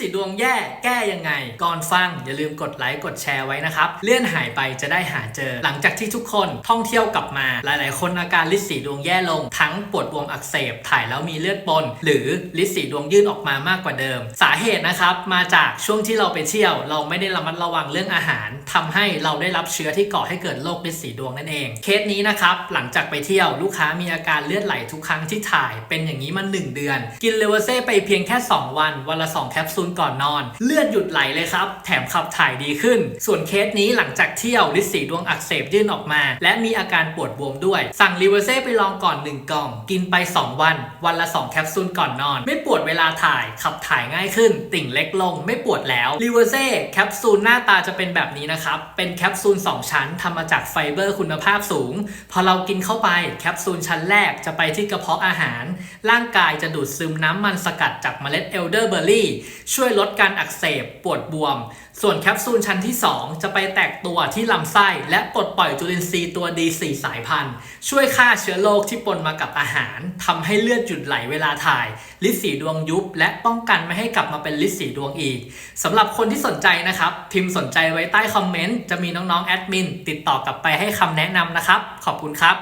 สีดวงแย่แก้ยังไง ก่อนฟังอย่าลืมกดไลค์กดแชร์ไว้นะครับ เลื่อนหายไปจะได้หาเจอ หลังจากที่ทุกคนท่องเที่ยวกลับมา หลาย ๆ คนอาการลิดสีดวงแย่ลง ทั้งปวดบวมอักเสบถ่ายแล้วมีเลือดปน หรือลิดสีดวงยื่นออกมามากกว่าเดิม สาเหตุนะครับมาจากช่วงที่เราไปเที่ยว เราไม่ได้ระมัดระวังเรื่องอาหารทำให้เราได้รับเชื้อที่ก่อให้เกิดโรคลิดสีดวงนั่นเอง เคสนี้นะครับหลังจากไปเที่ยวลูกค้ามีอาการเลือดไหลทุกครั้งที่ถ่าย เป็นอย่างนี้มา1เดือน กินเลเวอเซ่ไปเพียงแค่ 2 วันวันละ2แคปซูลก่อนนอน เลือดหยุดไหลเลยครับ แถมขับถ่ายดีขึ้น ส่วนเคสนี้หลังจากเที่ยวลิสีดวงอักเสบยื่นออกมา และมีอาการปวดบวมด้วย สั่งลิเวอร์เซ่ไปลองก่อน 1 กล่อง กินไป 2 วัน วันละ 2 แคปซูลก่อนนอน ไม่ปวดเวลาถ่าย ขับถ่ายง่ายขึ้น ติ่งเล็กลง ไม่ปวดแล้วลิเวอร์เซ่แคปซูลหน้าตาจะเป็นแบบนี้นะครับ เป็นแคปซูล 2 ชั้นทำมาจากไฟเบอร์คุณภาพสูง พอเรากินเข้าไปแคปซูลชั้นแรกจะไปที่กระเพาะอาหาร ร่างกายจะดูดซึมน้ำมันสกัดจากเมล็ดเอลเดอร์เบอร์รี่ช่่วยลดการอักเสบปวดบวม ส่วนแคปซูลชั้นที่ 2 จะไปแตกตัวที่ลำไส้ และปลดปล่อยจุลินทรีย์ตัวดี4สายพันธุ์ ช่วยฆ่าเชื้อโรคที่ปนมากับอาหารทำให้เลือดหยุดไหลเวลาถ่าย ลิสีดวงยุบ และป้องกันไม่ให้กลับมาเป็นลิสีดวงอีกสำหรับคนที่สนใจนะครับ พิมพ์สนใจไว้ใต้คอมเมนต์จะมีน้องๆแอดมินติดต่อกลับไปให้คำแนะนำนะครับ ขอบคุณครับ